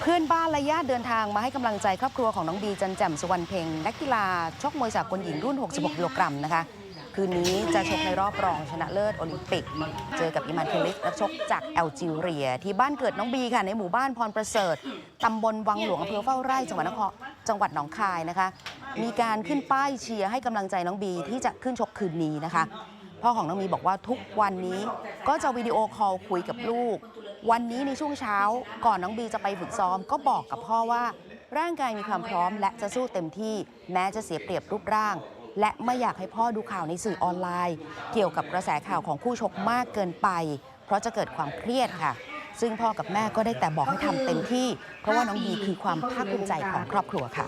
เพื่อนบ้านและญาติเดินทางมาให้กำลังใจครอบครัวของน้องบีจันแจ่มสุวรรณเพ็งนักกีฬาชกมวยสากลหญิงรุ่น 66กิโลกรัมนะคะ คืนนี้จะชกในรอบรองชนะเลิศโอลิมปิก เจอกับอิมานเคลิสนักชกจากแอลจีเรีย ที่บ้านเกิดน้องบีค่ะในหมู่บ้านพรประเสริฐตำบลวังหลวงอำเภอเฝ้าไร่จังหวัดนครจังหวัดหนองคายนะคะ มีการขึ้นป้ายเชียร์ให้กำลังใจน้องบีที่จะขึ้นชกคืนนี้นะคะ พ่อของน้องมีบอกว่าทุกวันนี้ก็จะวิดีโอคอลคุยกับลูก วันนี้ในช่วงเช้าก่อนน้องบีจะไปฝึกซ้อม ก็บอกกับพ่อว่า ร่างกายมีความพร้อม และจะสู้เต็มที่ แม้จะเสียเปรียบรูปร่าง และไม่อยากให้พ่อดูข่าวในสื่อออนไลน์ เกี่ยวกับกระแสข่าวของคู่ชกมากเกินไป เพราะจะเกิดความเครียดค่ะ ซึ่งพ่อกับแม่ก็ได้แต่บอกให้ทำเต็มที่ เพราะว่าน้องบีคือความภาคภูมิใจของครอบครัวค่ะ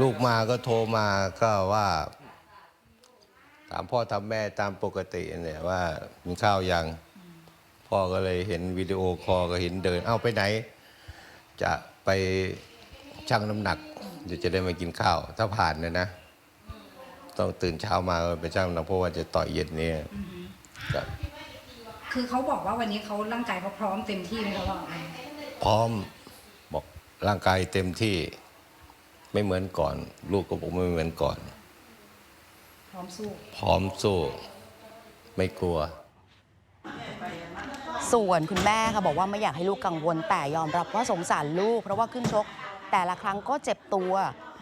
ลูกมาก็โทรมาก็ว่า ถามพ่อทำแม่ตามปกติเนี่ยว่ามีข้าวยัง พ่อก็เลยเห็นวิดีโอคอลก็เห็นเดิน เอ้าไปไหน จะไปชั่งน้ำหนักเดี๋ยวจะได้มากินข้าว ถ้าผ่านเนี่ยนะ ต้องตื่นเช้ามาไปชั่งน้ำหนักเพราะว่าจะต่อยเย็นเนี่ยครับคือเขาบอกว่าวันนี้เขาร่างกายเขาพร้อมเต็มที่ไหมคะว่าพร้อมบอกร่างกายเต็มที่ไม่เหมือนก่อน ลูกก็บอกไม่เหมือนก่อน พร้อมสู้ พร้อมสู้ ไม่กลัว ส่วนคุณแม่ค่ะบอกว่าไม่อยากให้ลูกกังวล แต่ยอมรับว่าสงสารลูก เพราะว่าขึ้นชก แต่ละครั้งก็เจ็บตัว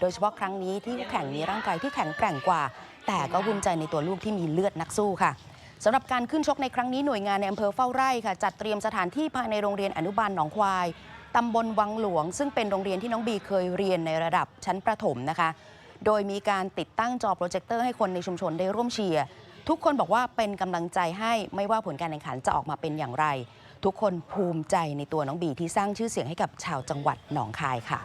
โดยเฉพาะครั้งนี้ที่แข่งมีร่างกายที่แข็งแกร่งกว่า แต่ก็ภูมิใจในตัวลูกที่มีเลือดนักสู้ค่ะสำหรับการขึ้นชกในครั้งนี้หน่วยงานในอำเภอเฝ้าไร่ค่ะ จัดเตรียมสถานที่ภายในโรงเรียนอนุบาลหนองควายตำบลวังหลวง ซึ่งเป็นโรงเรียนที่น้องบีเคยเรียนในระดับชั้นประถมนะคะ โดยมีการติดตั้งจอโปรเจคเตอร์ให้คนในชุมชนได้ร่วมเชียร์ทุกคนบอกว่าเป็นกำลังใจให้ไม่ว่าผลการแข่งขันจะออกมาเป็นอย่างไร ทุกคนภูมิใจในตัวน้องบีที่สร้างชื่อเสียงให้กับชาวจังหวัดหนองคายค่ะ